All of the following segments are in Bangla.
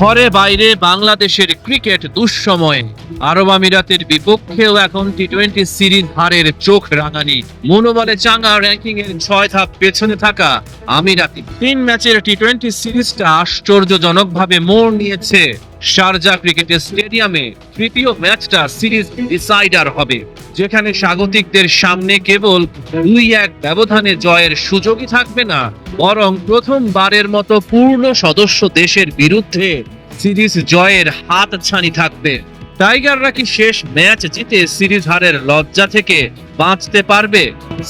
ঘরে বাইরে বাংলাদেশের ক্রিকেট দুঃসময়ে। আরব আমিরাতের বিপক্ষেও এখন টি টোয়েন্টি সিরিজ হারের চোখ রাঙানি। মনোবলে চাঙা র্যাঙ্কিং এর ছয় ধাপ পেছনে থাকা আমিরাতি। তিন ম্যাচের টি টোয়েন্টি সিরিজটা আশ্চর্যজনকভাবে মোড় নিয়েছে। শারজা ক্রিকেট স্টেডিয়ামে তৃতীয় ম্যাচটা সিরিজ ডিসাইডার হবে, যেখানে স্বাগতিকদের সামনে কেবল দুই এক ব্যবধানে জয়ের সুযোগই থাকবে না, বরং প্রথমবারের মতো পূর্ণ সদস্য দেশের বিরুদ্ধে সিরিজ জয়ের হাত ছানি থাকবে। টাইগাররা কি শেষ ম্যাচ জিতে সিরিজ হারের লজ্জা থেকে বাঁচতে পারবে?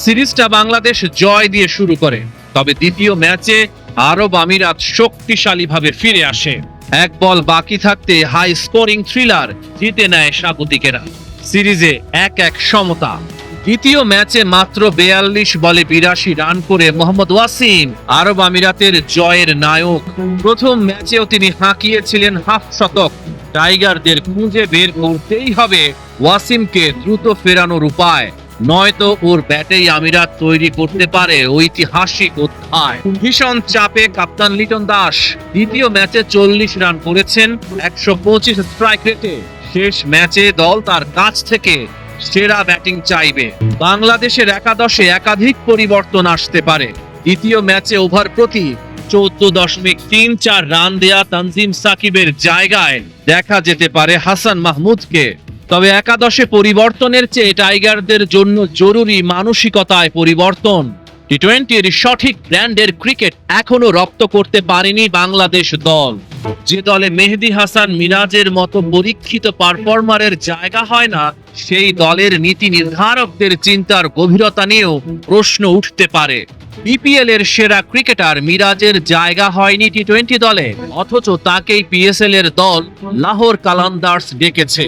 সিরিজটা বাংলাদেশ জয় দিয়ে শুরু করে, তবে দ্বিতীয় ম্যাচে আরব আমিরাত শক্তিশালীভাবে ফিরে আসে। এক বল বাকি থাকতে হাই স্কোরিং থ্রিলার জিতে নেয় স্বাগতিকেরা। সিরিজে এক এক সমতা। দ্বিতীয় ম্যাচে মাত্র বেয়াল্লিশ বলে বিরাশি রান করে মোহাম্মদ ওয়াসিম, আরব আমিরাতের জয়ের নায়ক। প্রথম ম্যাচেও তিনি হাঁকিয়েছিলেন হাফ শতক। টাইগারদের খুঁজে বের করতেই হবে ওয়াসিমকে দ্রুত ফেরানোর উপায়। নয়তো ওর ব্যাটেই আমিরাত তৈরি করতে পারে ঐতিহাসিক অধ্যায়। ভীষণ চাপে কাপ্তান লিটন দাস দ্বিতীয় ম্যাচে চল্লিশ রান করেছেন একশো পঁচিশ স্ট্রাইক রেটে শেষ ম্যাচে দল তার কাছ থেকে সেরা ব্যাটিং চাইবে। বাংলাদেশের একাদশে একাধিক পরিবর্তন আসতে পারে। দ্বিতীয় ম্যাচে ওভার প্রতি চৌদ্দ দশমিক তিন চার রান দেয়া তানজিম সাকিবের জায়গায় দেখা যেতে পারে হাসান মাহমুদকে। তবে একাদশে পরিবর্তনের চেয়ে টাইগারদের জন্য জরুরি মানসিকতায় পরিবর্তন। টি টোয়েন্টির সঠিক ব্র্যান্ডের ক্রিকেট এখনও রপ্ত করতে পারেনি বাংলাদেশ দল। যে দলে মেহেদি হাসান মিরাজের মতো পরীক্ষিত পারফর্মারের জায়গা হয় না, সেই দলের নীতি নির্ধারকদের চিন্তার গভীরতা নিয়েও প্রশ্ন উঠতে পারে। বিপিএল এর সেরা ক্রিকেটার মিরাজের জায়গা হয়নি টি টোয়েন্টি দলে, অথচ তাকেই পিএসএল এর দল লাহোর কালান্দার্স ডেকেছে।